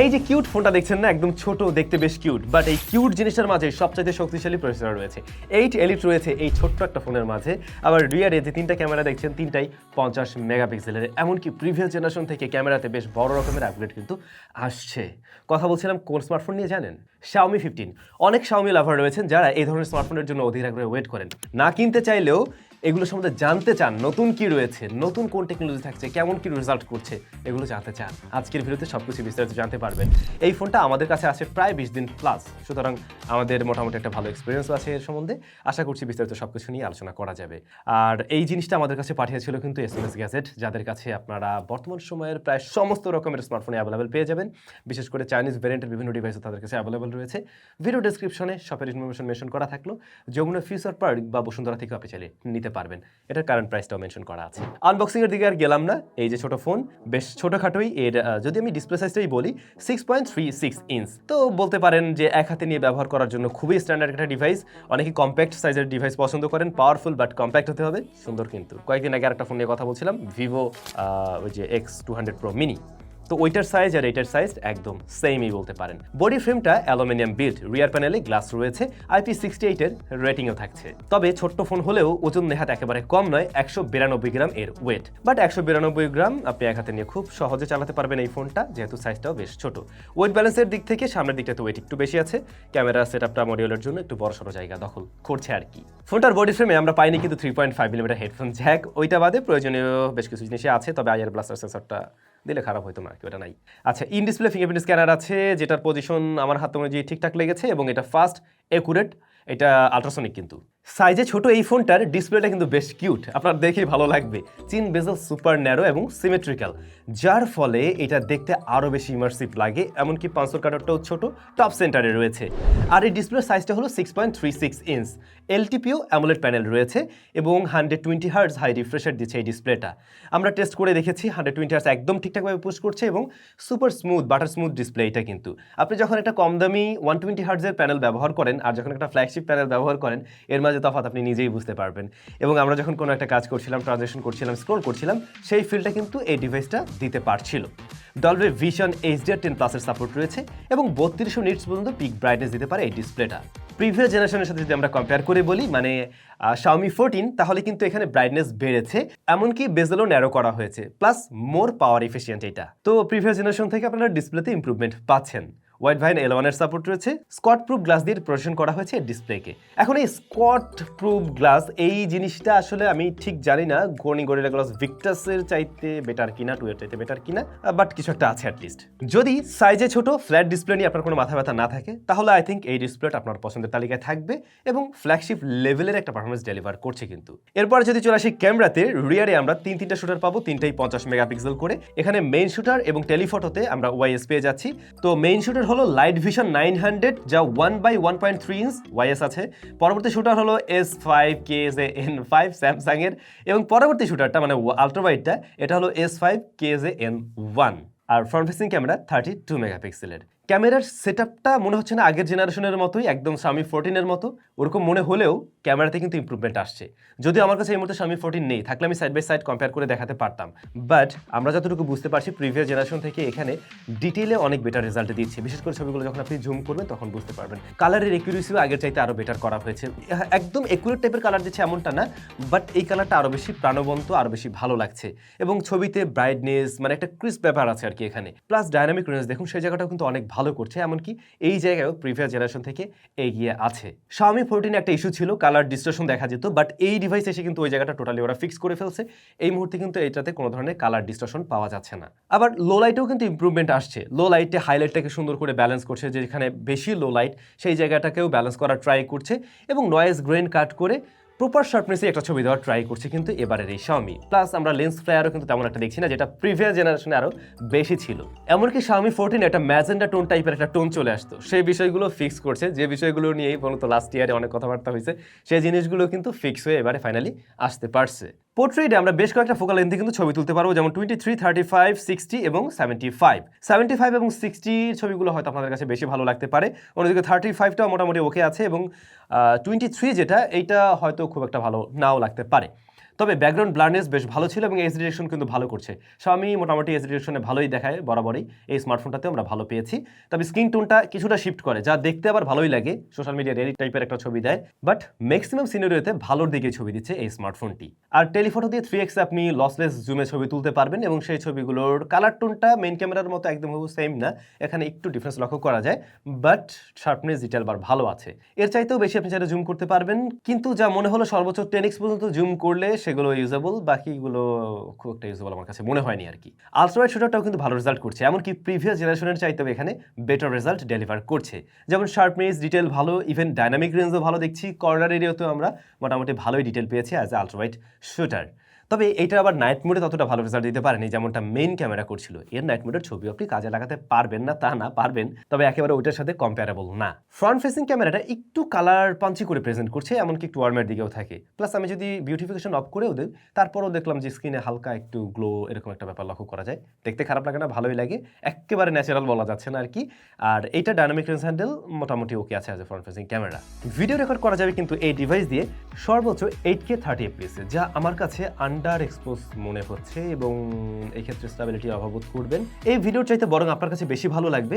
এই যে কিউট ফোনটা দেখছেন না, একদম ছোট, দেখতে বেশ কিউট বাট এই কিউট জিনিসটার মাঝে সবচাইতে শক্তিশালী প্রসেসর রয়েছে। এইট এলিট রয়েছে এই ছোট্ট একটা ফোনের মাঝে। আবার রিয়ারে যে তিনটা ক্যামেরা দেখছেন, তিনটাই পঞ্চাশ মেগাপিক্সেলের এমনকি প্রিভিয়াস জেনারেশন থেকে ক্যামেরাতে বেশ বড় রকমের আপগ্রেড কিন্তু আসছে। কথা বলছিলাম কোন স্মার্টফোন নিয়ে জানেন? শাওমি ফিফটিন অনেক শাওমি লাভার রয়েছেন যারা এই ধরনের স্মার্টফোনের জন্য অধীর আগ্রহে ওয়েট করেন। না কিনতে চাইলেও এগুলো সম্বন্ধে জানতে চান, নতুন কি রয়েছে, নতুন কোন টেকনোলজি থাকছে, কেমন কি রেজাল্ট করছে, এগুলো জানতে চান, আজকের ভিডিওতে সব কিছু বিস্তারিত জানতে পারবেন। এই ফোনটা আমাদের কাছে আছে প্রায় বিশ দিন প্লাস সুতরাং আমাদের মোটামুটি একটা ভালো এক্সপিরিয়েন্স আছে এর সম্বন্ধে। আশা করছি বিস্তারিত সব কিছু নিয়ে আলোচনা করা যাবে। আর এই জিনিসটা আমাদের কাছে পাঠিয়েছিল কিন্তু এস এম এস গ্যাজেট যাদের কাছে আপনারা বর্তমান সময়ের প্রায় সমস্ত রকমের স্মার্টফোনে অ্যাভেলেবেল পেয়ে যাবেন। বিশেষ করে চাইনিজ ভ্যারিয়েন্টের বিভিন্ন ডিভাইসও তাদের কাছে অ্যাভেলেবেল রয়েছে। ভিডিও ডেসক্রিপশনে শপের ইনফরমেশন মেনশন করা থাকল। যেগুলো ফিউচার পার্ক বা বসুন্ধরা থেকে আপনি চাইলে নিতে পারবেন। এটার কারেন্ট প্রাইসটাও মেনশন করা আছে। আনবক্সিং এর দিকে আর গেলাম না। এই যে ছোট ফোন বেশ ছোটখাটোই। এর যদি আমি ডিসপ্লে সাইজটাই বলি six point three six inch তো বলতে পারেন যে এক হাতে নিয়ে ব্যবহার করার জন্য খুবই স্ট্যান্ডার্ড একটা ডিভাইস অনেকে কম্প্যাক্ট সাইজের ডিভাইস পছন্দ করেন। পাওয়ারফুল বাট কম্প্যাক্ট হতে হবে। সুন্দর কিন্তু। কয়েকদিন আগে একটা ফোন নিয়ে কথা বলছিলাম ভিভো ওই যে X two hundred pro mini তো ওইটার সাইজ আর এটার সাইজ একদম সেমই বলতে পারেন। বডি ফ্রেমটা অ্যালুমিনিয়াম বিল্ড রিয়ার প্যানেলে গ্লাস রয়েছে আইপি সিক্সটি এইটের রেটিংও থাকছে। তবে ছোট্ট ফোন হলেও ওজন নেহাত একেবারে কম নয়, একশো বিরানব্বই গ্রাম এর ওয়েট বাট একশো বিরানব্বই গ্রাম আপনি এক হাতে নিয়ে খুব সহজে চালাতে পারবেন এই ফোনটা যেহেতু সাইজটাও বেশ ছোট। ওয়েট ব্যালেন্সের দিক থেকে সামনের দিকটা তো ওয়েট একটু বেশি আছে। ক্যামেরা সেট আপটা মডিউলের জন্য একটু বড় সড়ো জায়গা দখল করছে আর কি। ফোনটার বডি ফ্রেমে আমরা পাইনি কিন্তু three point five millimetre headphone jack ওইটা বাদে প্রয়োজনীয় বেশ কিছু জিনিসই আছে, তবে আইয়ার ব্লাস্টার সেন্সরটা দিলে খারাপ হইতো না ওটা নাই। আচ্ছা ইন ডিসপ্লে ফিঙ্গারপ্রিন্ট স্ক্যানার আছে, যেটার পজিশন আমার হাত অনুযায়ী ঠিকঠাক লেগেছে এবং এটা ফাস্ট একুরেট এটা আলট্রাসনিক কিন্তু। সাইজে ছোট এই ফোনটার ডিসপ্লেটা কিন্তু বেশ কিউট। আপনার দেখেই ভালো লাগবে। চিন বেজেল সুপার ন্যারো এবং সিমেট্রিক্যাল, যার ফলে এটা দেখতে আরও বেশি ইমার্সিভ লাগে, এমনকি পাঁচশোর কাটারটাও ছোট টপ সেন্টারে রয়েছে। আর এই ডিসপ্লের সাইজটা হলো six point three six inch LTPO AMOLED panel রয়েছে এবং hundred twenty hertz high refresher দিচ্ছে এই ডিসপ্লেটা। আমরা টেস্ট করে দেখেছি হান্ড্রেড টোয়েন্টি হার্টস একদম ঠিকঠাকভাবে পুশ করছে এবং super smooth butter smooth display এটা কিন্তু। আপনি যখন একটা কম দামি ওয়ান টোয়েন্টি হার্টসের প্যানেল ব্যবহার করেন, আর যখন একটা ফ্ল্যাগশিপ প্যানেল ব্যবহার করেন, এর মাঝে তফাৎ আপনি নিজেই বুঝতে পারবেন। এবং আমরা যখন কোনো একটা কাজ করছিলাম ট্রানজেকশন করছিলাম স্ক্রোল করছিলাম, সেই ফিলটা কিন্তু এই ডিভাইসটা দিতে পারছিল। ডলবে ভিশন এইচডিআর টেন প্লাসের সাপোর্ট রয়েছে এবং বত্রিশশো নিটস পর্যন্ত পিক ব্রাইটনেস দিতে পারে এই ডিসপ্লেটা প্রিভিয়াস জেনারেশনের সাথে যদি আমরা কম্পেয়ার করে বলি মানে শাওমি ফোরটিন তাহলে কিন্তু এখানে ব্রাইটনেস বেড়েছে, এমনকি বেজেলও ন্যারো করা হয়েছে প্লাস মোর পাওয়ার এফিসিয়েন্ট এটা। তো প্রিভিয়াস জেনারেশন থেকে আপনারা ডিসপ্লেতে ইমপ্রুভমেন্ট পাচ্ছেন। হোয়াইট ভাইন এলেভেনের সাপোর্ট রয়েছে। স্কট প্রুফ গ্লাস দিয়ে প্রদর্শন করা হয়েছে ডিসপ্লেকে এখন এই স্কট প্রুফ গ্লাস এই জিনিসটা আসলে আমি ঠিক জানি না। গনি গরিলা গ্লাস ভিক্টাসের চাইতে বেটার কিনা টু এর চাইতে বেটার কিনা বাট কিছু একটা আছে অ্যাটলিস্ট যদি সাইজে ছোট ফ্ল্যাট ডিসপ্লে নিয়ে আপনার কোনো মাথা ব্যথা না থাকে, তাহলে আই থিঙ্ক এই ডিসপ্লেটা আপনার পছন্দের তালিকায় থাকবে এবং ফ্ল্যাগশিপ লেভেলের একটা পারফরমেন্স ডেলিভার করছে কিন্তু। এরপর যদি চলে আসি ক্যামেরাতে রিয়ারে আমরা তিন তিনটা শুটার পাবো, তিনটাই পঞ্চাশ মেগাপিক্সেল করে। এখানে মেইন শুটার এবং টেলিফটোতে আমরা ওয়াইএস পেয়ে যাচ্ছি। তো মেইন শুটার হলো লাইট ভিশন নাইন হান্ড্রেড যা one by one point three inch OIS আছে। পরবর্তী শুটার হলো S five K S A N five স্যামসাংয়ের এবং পরবর্তী শুটারটা মানে আলট্রাওয়াইডটা এটা হলো S five K S A N one R front facing camera thirty two মেগাপিক্সেলের ক্যামেরার সেট মনে হচ্ছে না আগের জেনারেশনের মতোই, একদম সামি ফোরটিনের মতো। ওরকম মনে হলেও ক্যামেরাতে কিন্তু ইমপ্রুভমেন্ট আসছে। যদিও আমার কাছে এই মুহূর্তে স্বামী ফোরটিন নেই থাকলে আমি সাইড বাই সাইড কম্পেয়ার করে দেখাতে পারতাম। বাট আমরা যতটুকু বুঝতে পারছি প্রিভিয়াস জেনারেশন থেকে এখানে ডিটেলে অনেক বেটার রেজাল্ট দিচ্ছে। বিশেষ করে ছবিগুলো যখন আপনি জুম করবেন তখন বুঝতে পারবেন। কালারের একুরেসিও আগের চাইতে আরও বেটার করা হয়েছে। হ্যাঁ, একদম একুরেট টাইপের কালার দিচ্ছে এমনটা না বাট এই কালারটা আরও বেশি প্রাণবন্ত আরও বেশি ভালো লাগছে। এবং ছবিতে ব্রাইটনেস মানে একটা ক্রিস ব্যাপার আছে আর কি এখানে। প্লাস ডায়নামিক রেঞ্জ দেখুন সেই জায়গাটাও কিন্তু অনেক ভালো করছে এমনকি এই জায়গায়ও প্রিভিয়াস জেনারেশন থেকে এগিয়ে আছে। Xiaomi 14 একটা ইস্যু ছিল কালার ডিস্ট্রেশন দেখা যেত বাট এই ডিভাইস এসে কিন্তু ওই জায়গাটা টোটালি ওরা ফিক্স করে ফেলছে। এই মুহূর্তে কিন্তু এটাতে কোনো ধরনের কালার ডিস্ট্রেশন পাওয়া যাচ্ছে না। আবার লো লাইটেও কিন্তু ইম্প্রুভমেন্ট আসছে। লো লাইটে হাইলাইটটাকে সুন্দর করে ব্যালেন্স করছে, যেখানে বেশি লো লাইট সেই জায়গাটাকেও ব্যালেন্স করার ট্রাই করছে এবং নয়েজ গ্রেন কাট করে প্রপার শার্পনেসে একটা ছবি দেওয়ার ট্রাই করছে কিন্তু এবারের এই স্বামী প্লাস আমরা লেন্স ফ্লায়ারও কিন্তু তেমন একটা দেখছি না, যেটা প্রিভিয়াস জেনারেশনে আরও বেশি ছিল। এমনকি স্বামী ফোরটিন একটা ম্যাজেন্ডা টোন টাইপের একটা টোন চলে আসতো। সেই বিষয়গুলো ফিক্স করছে, যে বিষয়গুলো নিয়েই বলতো লাস্ট ইয়ারে অনেক কথাবার্তা হয়েছে, সেই জিনিসগুলো কিন্তু ফিক্স হয়ে এবারে ফাইনালি আসতে পারছে। পোর্ট্রেটে আমরা বেশ কয়েকটা ফোকাল লেন্থে কিন্তু ছবি তুলতে পারব, যেমন twenty three thirty five sixty এবং সেভেন্টি ফাইভ সেভেন্টি ফাইভ এবং সিক্সটির ছবিগুলো হয়তো আপনাদের কাছে বেশি ভালো লাগতে পারে। অন্যদিকে থার্টি ফাইভটাও মোটামুটি ওকে আছে এবং টোয়েন্টি থ্রি যেটা, এইটা হয়তো খুব একটা ভালো নাও লাগতে পারে। তবে ব্যাকগ্রাউন্ড ব্লারনেস বেশ ভালো ছিল এবং এস ডিরেকশন কিন্তু ভালো করছে। Xiaomi মোটামুটি এস ডিরেকশনে ভালোই দেখায় বরাবরই। এই স্মার্টফোনটাতে আমরা ভালো পেয়েছি। তবে স্ক্রিন টোনটা কিছুটা শিফট করে, যা দেখতে আবার ভালোই লাগে। সোশ্যাল মিডিয়া রেডি টাইপের একটা ছবি দেয় বাট ম্যাক্সিমাম সিনারিওতে ভালোর দিকে ছবি দিচ্ছে এই স্মার্টফোনটি আর টেলিফটো দিয়ে থ্রি এক্সে আপনি লসলেস জুমে ছবি তুলতে পারবেন এবং সেই ছবিগুলোর কালার টোনটা মেইন ক্যামেরার মতো একদম সেম না। এখানে একটু ডিফারেন্স লক্ষ্য করা যায় বাট শার্পনেস ডিটেল বার ভালো আছে। এর চাইতেও বেশি আপনি চাইলে জুম করতে পারবেন, কিন্তু যা মনে হলো সর্বোচ্চ টেন এক্স পর্যন্ত জুম করলে সেগুলো ইউজেবল বাকিগুলো খুব একটা ইউজেবল আমার কাছে মনে হয়নি আর কি। আলট্রাওয়াইড শুটারটাও কিন্তু ভালো রেজাল্ট করছে, এমনকি প্রিভিয়াস জেনারেশনের চাইতেও এখানে বেটার রেজাল্ট ডেলিভার করছে। যেমন শার্পনেস ডিটেল ভালো ইভেন ডাইনামিক রেঞ্জও ভালো দেখছি কর্নার এরিয়াতেও আমরা মোটামুটি ভালোই ডিটেল পেয়েছি অ্যাজ এ আলট্রাওয়াইড শুটার তবে এটা আবার নাইট মোডে ততটা ভালো রেজাল্ট দিতে পারেনি, যেমনটা মেইন ক্যামেরা করছিল। এর নাইট মোডের ছবি আপনি কাজে লাগাতে পারবেন না, তা না, পারবেন। তবে একেবারে ওইটার সাথে কম্পারেবল না। ফ্রন্ট ফেসিং ক্যামেরাটা একটু কালার পাঞ্চি করে প্রেজেন্ট করছে, এমনকি একটু ওয়ার্মের দিকেও থাকে। প্লাস আমি যদি বিউটিফিকেশন অফ করেও দিই, তারপরেও দেখলাম যে স্ক্রিনে হালকা একটু গ্লো এরকম একটা ব্যাপার লক্ষ্য করা যায়। দেখতে খারাপ লাগে না, ভালোই লাগে। একেবারে ন্যাচারাল বলা যাচ্ছে না আর কি আর এইটা ডায়নামিক রেঞ্জ হ্যান্ডেল মোটামুটি ওকে আছে এ front facing camera video record করা যাবে কিন্তু এই ডিভাইস দিয়ে সর্বোচ্চ এইট কে থার্টি এফপিএস যা আমার কাছে আন্ডার এক্সপোজ মনে হচ্ছে এবং এই ক্ষেত্রে স্টেবিলিটি অভাবোধ করবেন। এই ভিডিওর চাইতে বরং আপনার কাছে বেশি ভালো লাগবে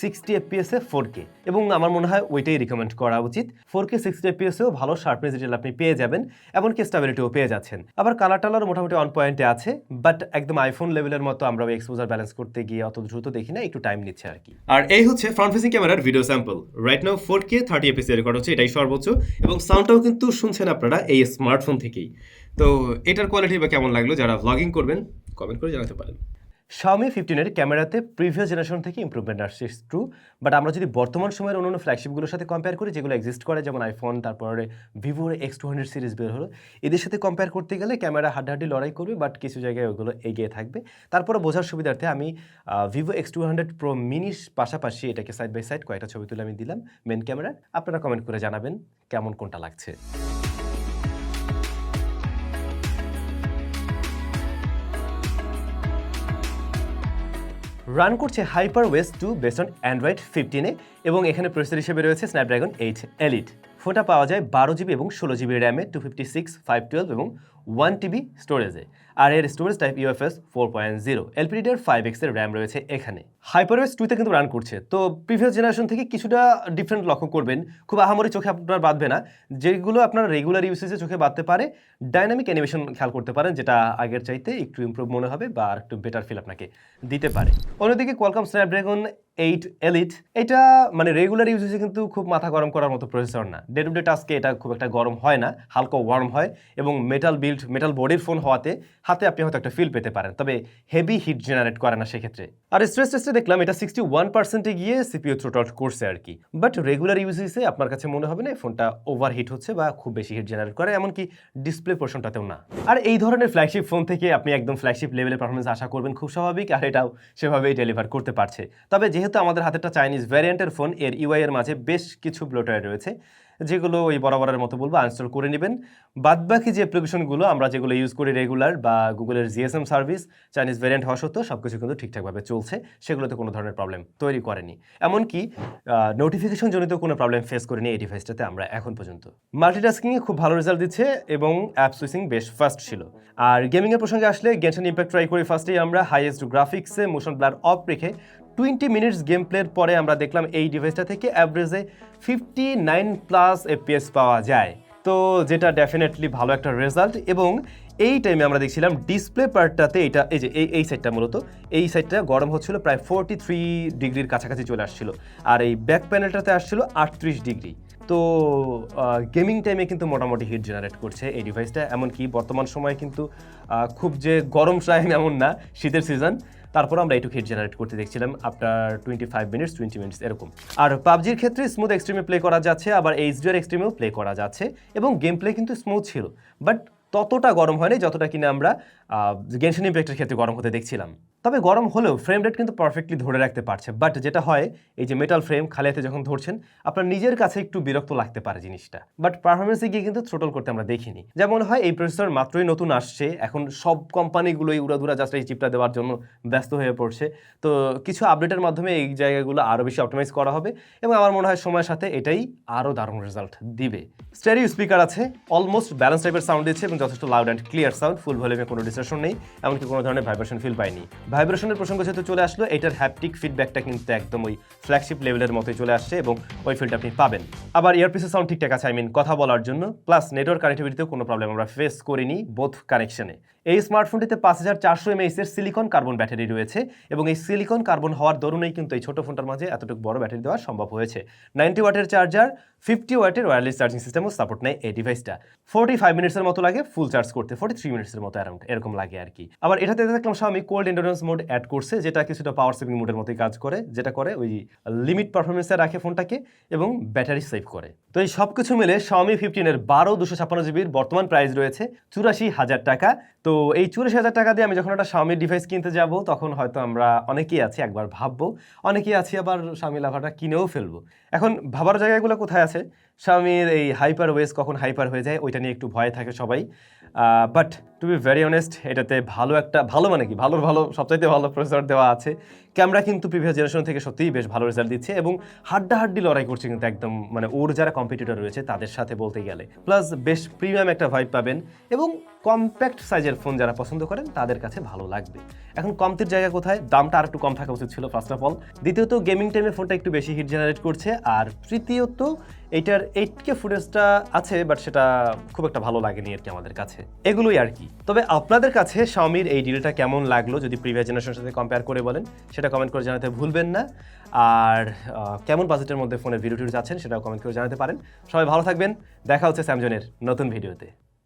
সিক্সটি এফপিএস ফোর কে এবং আমার মনে হয় ওইটাই রিকমেন্ড করা উচিত। ফোর কে সিক্সটি এফপিএস এও ভালো শার্পনেস ডিটেল আপনি পেয়ে যাবেন, এমনকি স্টেবিলিটিও পেয়ে যাচ্ছেন। আবার কালার টালার মোটামুটি অন পয়েন্টে আছে বাট একদম আইফোন লেভেলের মতো আমরা এক্সপোজার ব্যালেন্স করতে গিয়ে অত দ্রুত দেখি না, একটু টাইম নিচ্ছে আর কি। আর এই হচ্ছে ফ্রন্ট ফেসিং ক্যামেরার video sample right now four K thirty FPS record হচ্ছে, এটাই সর্বোচ্চ এবং সাউন্ডটাও কিন্তু শুনছেন আপনারা এই স্মার্টফোন থেকেই। তো এটার কোয়ালিটি বা কেমন লাগল? যারা ভ্লগিং করবেন কমেন্ট করে জানাতে পারেন। Xiaomi ফিফটিনের ক্যামেরাতে প্রিভিয়াস জেনারেশন থেকে ইমপ্রুভমেন্ট আসছে ট্রু বাট আমরা যদি বর্তমান সময়ের অন্যান্য ফ্ল্যাগশিপগুলোর সাথে কম্পেয়ার করি, যেগুলো এক্সিস্ট করে, যেমন আইফোন তারপরে ভিভোর এক্স টু হান্ড্রেড সিরিজ বের হলো, এদের সাথে কম্পেয়ার করতে গেলে ক্যামেরা হাড্ডাহাড্ডি লড়াই করবে বাট কিছু জায়গায় ওগুলো এগিয়ে থাকবে। তারপরে বোঝার সুবিধার্থে আমি Vivo X two hundred pro মিনির পাশাপাশি এটাকে সাইড বাই সাইড কয়েকটা ছবি তুলে আমি দিলাম মেন ক্যামেরার আপনারা কমেন্ট করে জানাবেন কেমন কোনটা লাগছে। রান করছে HyperOS two based on Android ফিফটিনে এবং এখানে প্রসেসর হিসেবে রয়েছে স্ন্যাপড্রাগন এইট এলিট ফোনটা পাওয়া যায় বারো জিবি এবং ষোলো GB র্যামে two fifty six five twelve এবং ওয়ান টিবি স্টোরেজে আর এর storage type UFS four point zero এলপিডির five এক্সের র্যাম রয়েছে এখানে। হাইপারওয়েস টুতে কিন্তু রান করছে। তো প্রিভিয়াস জেনারেশন থেকে কিছুটা ডিফারেন্ট লক্ষ্য করবেন। খুব আহামরি চোখে আপনার বাঁধবে না। যেগুলো আপনার রেগুলার ইউসেজে চোখে বাঁধতে পারে ডাইনামিক অ্যানিমেশন খেয়াল করতে পারেন, যেটা আগের চাইতে একটু ইমপ্রুভ মনে হবে বা একটু বেটার ফিল আপনাকে দিতে পারে। অন্যদিকে কোয়ালকম স্ন্যাপড্রাগন এইট এলিট এটা মানে রেগুলার ইউজেসে কিন্তু খুব মাথা গরম করার মতো প্রসেসর না। ডে টু ডে টাস্কে এটা খুব একটা গরম হয় না, হালকা ওয়ার্ম হয় এবং মেটাল বিল্ড মেটাল বডির ফোন হওয়াতে হাতে আপনি হয়তো একটা ফিল পেতে পারেন, তবে হেভি হিট জেনারেট করে না সেক্ষেত্রে। আর স্ট্রেস টেস্টে দেখলাম এটা সিক্সটি ওয়ান পার্সেন্টে গিয়ে সিপিও থ্রোট আউট করছে আর কি। বাট রেগুলার ইউজেসে আপনার কাছে মনে হবে না ফোনটা ওভার হিট হচ্ছে বা খুব বেশি হিট জেনারেট করে, এমনকি ডিসপ্লে পোর্শনটাতেও না। আর এই ধরনের ফ্ল্যাগশিপ ফোন থেকে আপনি একদম ফ্ল্যাগশিপ লেভেলের পারফরমেন্স আশা করবেন খুব স্বাভাবিক, আর এটাও সেভাবেই ডেলিভার করতে পারছে। তবে যেহেতু আমাদের হাতেটা চাইনিজ ভ্যারিয়েন্টের ফোন এর ইউআই এর মাঝে বেশ কিছু ব্লোটার রয়েছে যেগুলো ওই বরাবরের মতো বলব আনস্টল করে নেবেন। বাদবাকি যে অ্যাপ্লিকেশনগুলো আমরা যেগুলো ইউজ করি রেগুলার বা গুগলের জিএসএম সার্ভিস চাইনিজ ভ্যারিয়েন্ট হওয়া সত্ত্বেও সব কিছু কিন্তু ঠিকঠাকভাবে চলছে, সেগুলোতে কোনো ধরনের প্রবলেম তৈরি করেনি। এমনকি নোটিফিকেশন জনিত কোনো প্রবলেম ফেস করেনি এই ডিভাইসটাতে আমরা এখন পর্যন্ত। মাল্টিটাস্কিংয়ে খুব ভালো রেজাল্ট দিচ্ছে এবং অ্যাপ সুইচিং বেশ ফাস্ট ছিল। আর গেমিংয়ের প্রসঙ্গে আসলে গেনশন ইম্প্যাক্ট ট্রাই করি ফার্স্টেই আমরা হাইয়েস্ট গ্রাফিক্সে মোশন ব্লার অফ রেখে টোয়েন্টি মিনিটস গেম প্লের পরে আমরা দেখলাম এই ডিভাইসটা থেকে অ্যাভারেজে ফিফটি নাইন প্লাস এপিএস পাওয়া যায়। তো যেটা ডেফিনেটলি ভালো একটা রেজাল্ট এবং এই টাইমে আমরা দেখছিলাম ডিসপ্লে পার্টটাতে এটা, এই যে, এই এই সাইডটা মূলত, এই সাইডটা গরম হচ্ছিল প্রায় ফোরটি থ্রি ডিগ্রির কাছাকাছি চলে আসছিল আর এই ব্যাক প্যানেলটাতে আসছিল আটত্রিশ ডিগ্রি। তো গেমিং টাইমে কিন্তু মোটামুটি হিট জেনারেট করছে এই ডিভাইসটা এমনকি বর্তমান সময়ে কিন্তু খুব যে গরম টাইম এমন না, শীতের সিজন তারপর আমরা একটু হিট জেনারেট করতে দেখছিলাম after twenty five minutes twenty minutes এরকম। আর পাবজির ক্ষেত্রে স্মুথ এক্সট্রিমে প্লে করা যাচ্ছে, আবার এইচডিআর এক্সট্রিমেও প্লে করা যাচ্ছে, এবং গেম প্লে কিন্তু স্মুথ ছিল। বাট ততটা গরম হয়নি যতটা কিনা আমরা গেনশন ইম্প্যাক্টের ক্ষেত্রে গরম হতে দেখছিলাম। তবে গরম হলেও ফ্রেম রেট কিন্তু পারফেক্টলি ধরে রাখতে পারছে। বাট যেটা হয়, এই যে মেটাল ফ্রেম খালি হাতে যখন ধরছেন, আপনার নিজের কাছে একটু বিরক্ত লাগতে পারে জিনিসটা। বাট পারফরমেন্সে গিয়ে কিন্তু থ্রোটল করতে আমরা দেখিনি। যেমন হয়, এই প্রসেসর মাত্রই নতুন আসছে। এখন সব কোম্পানিগুলোই উড়াধুরা জাস্ট এই চিপটা দেওয়ার জন্য ব্যস্ত হয়ে পড়ছে। তো কিছু আপডেটের মাধ্যমে এই জায়গাগুলো আরও বেশি অপটিমাইজ করা হবে। এবং আমার মনে হয় সময়ের সাথে এটাই আরও দারুণ রেজাল্ট দিবে। স্টেরিও স্পিকার আছে অলমোস্ট ব্যালেন্স টাইপের সাউন্ড দিচ্ছে এবং যথেষ্ট loud and clear sound full ভলিউমে কোনো ডিস্ট্রাকশন নেই, এমনকি কোনো ধরনের ভাইব্রেশন ফিল পাইনি। ভাইব্রেশনের প্রসঙ্গ যেহেতু চলে আসলো, এটার হ্যাপটিক ফিডব্যাকটা কিন্তু একদম ওই ফ্ল্যাগশিপ লেভেলের মতোই চলে আসছে এবং ওই ফিলটা আপনি পাবেন। আবার ইয়ারপিসের সাউন্ড ঠিকঠাক আছে আই মিন কথা বলার জন্য প্লাস নেটওয়ার্ক কানেক্টিভিটিতেও কোনো প্রবলেম আমরা ফেস করিনি বোথ কানেকশনে এই স্মার্টফোনটিতে পাঁচ হাজার চারশো এমএইচ এর সিলিকন কার্বন ব্যাটারি রয়েছে এবং এই সিলিকন কার্বন হওয়ার দরুনেই কিন্তু এই ছোট ফোনটার মাঝে এতটুকু বড় ব্যাটারি দেওয়া সম্ভব হয়েছে। নাইনটি ওয়াটের চার্জার ফিফটি ওয়াটের ওয়্যারলেস চার্জিং সিস্টেমও সাপোর্ট নেয় এই ডিভাইসটা ফোর্টি ফাইভ মিনিটসের মতো লাগে ফুল চার্জ করতে ফোর্টি থ্রি মিনিটসের মতো অ্যারাউন্ড এরকম লাগে আর কি। আবার এটাতে দেখলাম আমি কোল্ড এন্ডোরেন্স মোড অ্যাড করছে, যেটা কিছুটা পাওয়ার সেভিং মোডের মতোই কাজ করে, যেটা করে ওই লিমিট পারফরমেন্সে রাখে ফোনটাকে এবং ব্যাটারি সেভ করে। তো এই সব কিছু মিলে Xiaomi ফিফটিনের বারো দুশো ছাপ্পান্ন জিবির বর্তমান প্রাইস রয়েছে চুরাশি হাজার টাকা। তো এই চুরাশি হাজার টাকা দিয়ে আমি যখন একটা স্বামীর ডিভাইস কিনতে যাব, তখন হয়তো আমরা অনেকেই আছি, একবার ভাববো। অনেকেই আছি আবার স্বামী লাভাটা কিনেও ফেলব। এখন ভাবার জায়গাগুলো কোথায় আছে? Xiaomiর এই হাইপার ওয়েস কখন হাইপার হয়ে যায়, ওইটা নিয়ে একটু ভয় থাকে সবাই। But to be very honest এটাতে ভালো একটা, ভালো মানে কি? ভালোর ভালো, সবচাইতে ভালো প্রসেসর দেওয়া আছে। ক্যামেরা কিন্তু প্রিভিয়াস জেনারেশন থেকে সত্যিই বেশ ভালো রেজাল্ট দিচ্ছে এবং হাড্ডাহাড্ডি লড়াই করছে কিন্তু একদম মানে ওর যারা কম্পিটিটর রয়েছে, তাদের সাথে বলতে গেলে। প্লাস বেশ প্রিমিয়াম একটা ভাইব পাবেন এবং কম্প্যাক্ট সাইজের ফোন যারা পছন্দ করেন, তাদের কাছে ভালো লাগবে। এখন কমতির জায়গা কোথায়? দামটা আর একটু কম থাকা উচিত ছিল ফার্স্ট অফ অল দ্বিতীয়ত গেমিং টাইমে ফোনটা একটু বেশি হিট জেনারেট করছে। আর তৃতীয়ত এইটার এইট কে ফুটেজটা আছে বাট সেটা খুব একটা ভালো লাগেনি আর কি আমাদের কাছে। এগুলোই আর কি। তবে আপনাদের কাছে স্বামীর এই ডিলটা কেমন লাগল, যদি প্রিভিয়াস জেনারেশনের সাথে কম্পেয়ার করে বলেন, সেটা কমেন্ট করে জানাতে ভুলবেন না। আর কেমন বাজেটের মধ্যে ফোনের ভিডিও টিডিও যাচ্ছেন, সেটাও কমেন্ট করে জানাতে পারেন। সবাই ভালো থাকবেন। দেখা হচ্ছে স্যামজনের নতুন ভিডিওতে